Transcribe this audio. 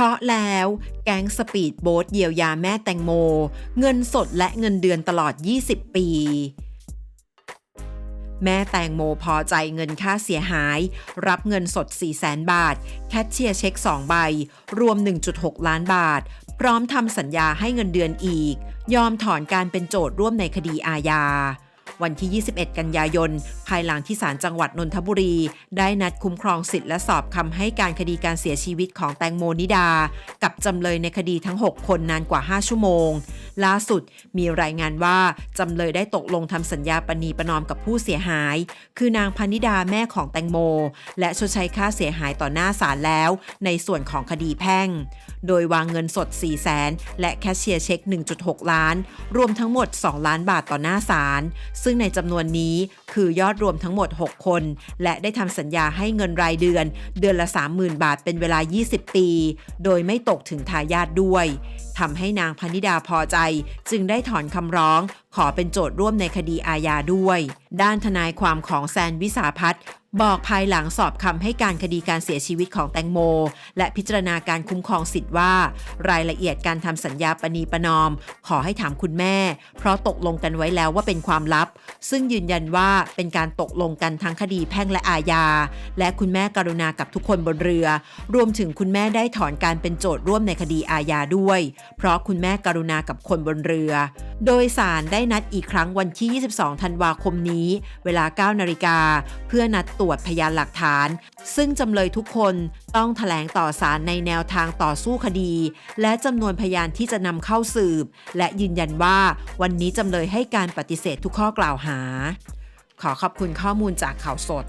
ราะแล้ว แก๊งสปีดโบ๊ทเยียวยาแม่แตงโม เงินสดและเงินเดือนตลอด 20 ปี แม่แตงโมพอใจเงินค่าเสียหาย รับเงินสด 4 0 0แสนบาท แคชเชียร์เช็ค 2 ใบ รวม 1.6 ล้านบาท พร้อมทำสัญญาให้เงินเดือนอีก ยอมถอนการเป็นโจทย์ร่วมในคดีอาญา วันที่ 21 กันยายน ภายหลังที่ศาลจังหวัดนนทบุรี ได้นัดคุ้มครองสิทธิ์และสอบคำให้การคดีการเสียชีวิตของแตงโมนิดา กับจำเลยในคดีทั้ง 6 คนนานกว่า 5 ชั่วโมง ล่าสุดมีรายงานว่าจำเลยได้ตกลงทำสัญญาปณีประนอมกับผู้เสียหาย คือนางพนิดาแม่ของแตงโม และชดใช้ค่าเสียหายต่อหน้าศาลแล้ว ในส่วนของคดีแพ่ง โดยวางเงินสด 4 0 0แสนและแคชเชียร์เช็ค 1.6 ล้าน รวมทั้งหมด 2 ล้านบาทต่อหน้าศาลซึ่งในจำนวนนี้คือยอดรวมทั้งหมด 6 คน และได้ทำสัญญาให้เงินรายเดือน เดือนละ 30,000 บาทเป็นเวลา 20 ปี โดยไม่ตกถึงทายาทด้วย ทำให้นางพนิดาพอใจ จึงได้ถอนคำร้อง ขอเป็นโจทย์ร่วมในคดีอาญาด้วย ด้านทนายความของแซนวิสาพัฒน์ บอกภายหลังสอบคำให้การคดีการเสียชีวิตของแตงโม และพิจารณาการคุ้มครองสิทธิ์ว่า รายละเอียดการทำสัญญาปณีประนอม ขอให้ถามคุณแม่ เพราะตกลงกันไว้แล้วว่าเป็นความลับ ซึ่งยืนยันว่าเป็นการตกลงกันทั้งคดีแพ่งและอาญา และคุณแม่กรุณากับทุกคนบนเรือ รวมถึงคุณแม่ได้ถอนการเป็นโจทย์ร่วมในคดีอาญาด้วย เพราะคุณแม่กรุณากับคนบนเรือ โดยสารได้นัดอีกครั้งวันที่ 22 ธันวาคมนี้ เวลา 9 นาฬิกาเพื่อนัดตรวจพยานหลักฐาน ซึ่งจำเลยทุกคนต้องถแถลงต่อศาลในแนวทางต่อสู้คดี และจำนวนพยานที่จะนำเข้าสืบ และยืนยันว่าวันนี้จำเลยให้การปฏิเสธทุกข้อกล่าวหา ขอขอบคุณข้อมูลจากข่าวสด